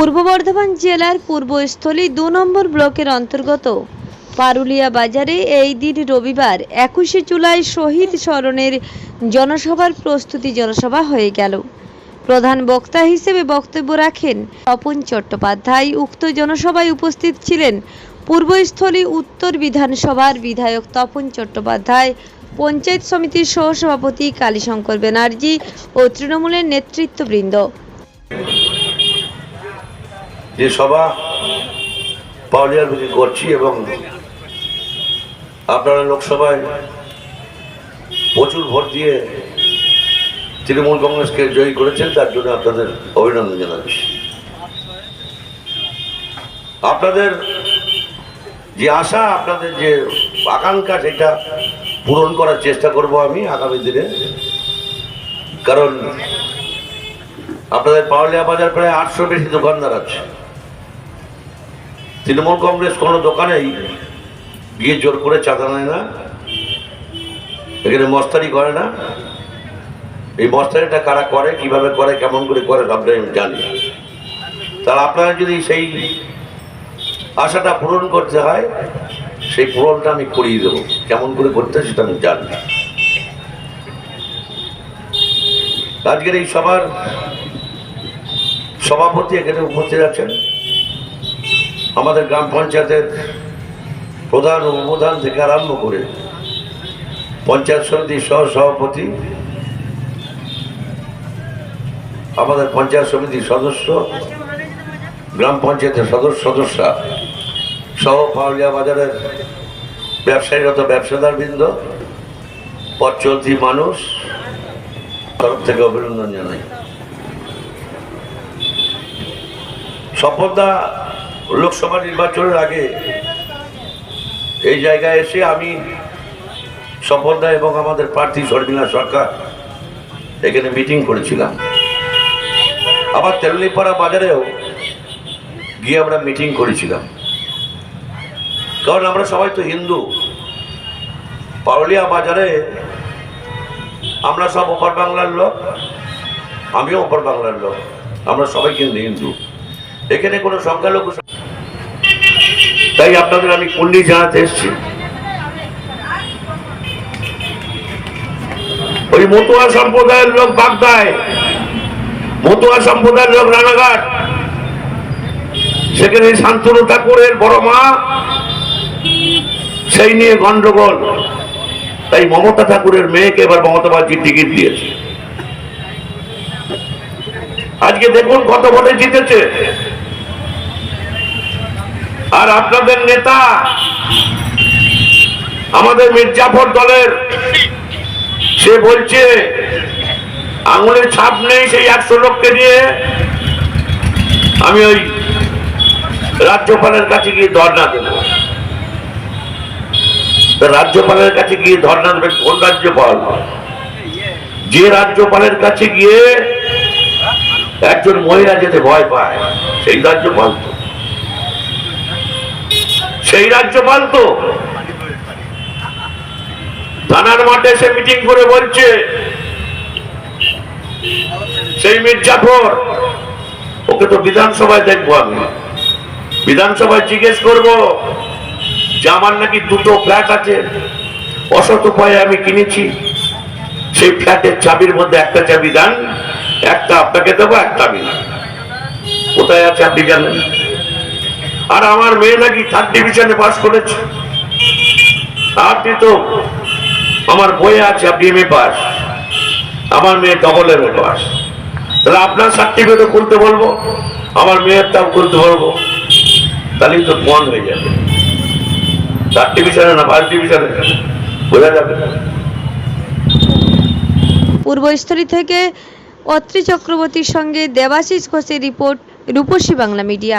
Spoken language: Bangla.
পূর্ব বর্ধমান জেলার পূর্বস্থলী দু নম্বর ব্লকের অন্তর্গত। পারুলিয়া বাজারে এই দিন রবিবার একুশে জুলাই শহীদ স্মরণের জনসভার প্রস্তুতি জনসভা হয়ে গেল। প্রধান বক্তা হিসেবে বক্তব্য রাখেন তপন চট্টোপাধ্যায়। উক্ত জনসভায় উপস্থিত ছিলেন পূর্বস্থলী উত্তর বিধানসভার বিধায়ক তপন চট্টোপাধ্যায়, পঞ্চায়েত সমিতির সহসভাপতি কালীশঙ্কর ব্যানার্জি ও তৃণমূলের নেতৃত্ববৃন্দ। যে সভা পাউলিয়ার বুকে করছি এবং আপনারা লোকসভায় প্রচুর ভোট দিয়ে তৃণমূল কংগ্রেসকে জয়ী করেছেন, তার জন্য আপনাদের অভিনন্দন জানাচ্ছি। আপনাদের যে আশা, আপনাদের যে আকাঙ্ক্ষা, সেটা পূরণ করার চেষ্টা করব আমি আগামী দিনে। কারণ আপনাদের পাউলিয়া বাজার প্রায় আটশো বেশি দোকানদার আছে। তৃণমূল কংগ্রেস কোনো দোকানেই গিয়ে জোর করে চাঁদা নেয় না। এখানে মস্তারি করে না। এই মস্তারিটা কারা করে, কীভাবে করে, কেমন করে করে সবটাই আমি জানি। তাহলে আপনারা যদি সেই আশাটা পূরণ করতে হয়, সেই পূরণটা আমি করিয়ে দেবো। কেমন করে করতে সেটা আমি জানি। আজকের এই সবার সভাপতি এখানে উপস্থিত আছেন। আমাদের গ্রাম পঞ্চায়েতের প্রধান ও উপপ্রধান থেকে আরম্ভ করে পঞ্চায়েত সমিতির সহ সভাপতি আমাদের পঞ্চায়েত সমিতির সদস্য, গ্রাম পঞ্চায়েতের সদস্য সদস্যা, সহ পাউলিয়া বাজারের ব্যবসায়ীরত ব্যবসাদার বৃন্দ চলতি মানুষ, তরফ থেকে অভিনন্দন জানাই। শপথদা লোকসভা নির্বাচনের আগে এই জায়গায় এসে আমি শপথদা এবং আমাদের প্রার্থী শর্মিলা সরকার এখানে মিটিং করেছিলাম। আবার তেলনিপাড়া বাজারেও গিয়ে আমরা মিটিং করেছিলাম। কারণ আমরা সবাই তো হিন্দু। পারুলিয়া বাজারে আমরা সব ওপর বাংলার লোক, আমিও ওপর বাংলার লোক। আমরা সবাই কিন্তু হিন্দু। এখানে কোনো সংখ্যালঘু তাই আপনাদের আমি কুন্ডি জানাতে এসেছি। ওই মতুয়া সম্প্রদায়ের লোক বাগদায়, মতুয়া সম্প্রদায়ের লোক রানাঘাট। সেখানে শান্তনু ঠাকুরের বড় মা, সেই নিয়ে গন্ডগোল। তাই মমতা ঠাকুরের মেয়েকে এবার মমতা বাজি টিকিট দিয়েছে। আজকে দেখুন কত ভোটে জিতেছে। আর আপনাদের নেতা, আমাদের মির্জাফর দলের, সে বলছে, আঙুলের ছাপ নেই সেই একশো লোককে নিয়ে। আমি ওই রাজ্যপালের কাছে গিয়ে ধর্ণা দেব। রাজ্যপালের কাছে গিয়ে ধর্ণা দেবেন কোন রাজ্যপাল? যে রাজ্যপালের কাছে গিয়ে একজন মহিলা যেতে ভয় পায়, সেই রাজ্যপাল তো। সেই রাজ্যপাল তো। থানার মাঠে এসে মিটিং করে বলছে, সেই মির্জাফর, ওকে তো বিধানসভায় দেখব আমি। বিধানসভায় জিজ্ঞেস করব যে আমার নাকি দুটো ফ্ল্যাট আছে, অসৎ উপায়ে আমি কিনেছি। সেই ফ্ল্যাটের চাবির মধ্যে একটা চাবি দেন, একটা আপনাকে দেবো, একটা আমি। কোথায় আছে আপনি জানেন? আর আমার মেয়ে নাকি থার্ড ডিভিশনে পাস করেছে। আপনি তো আমার বইয়ে আছে, আপনি এম এ পাস আমার মেয়ে ডবল এম এ পাস তাহলে আপনার সার্টিফিকেটও খুলতে বলব, আমার মেয়ের মেয়েরটাও খুলতে বলব। তাহলেই তো বন্ধ হয়ে যাবে। থার্ড ডিভিশনে না ফার্স্ট ডিভিশনে বোঝা যাবে? পূর্বস্থলী থেকে অত্রি চক্রবর্তীর সঙ্গে দেবাশিস ঘোষের রিপোর্ট রূপসী বাংলা মিডিয়া।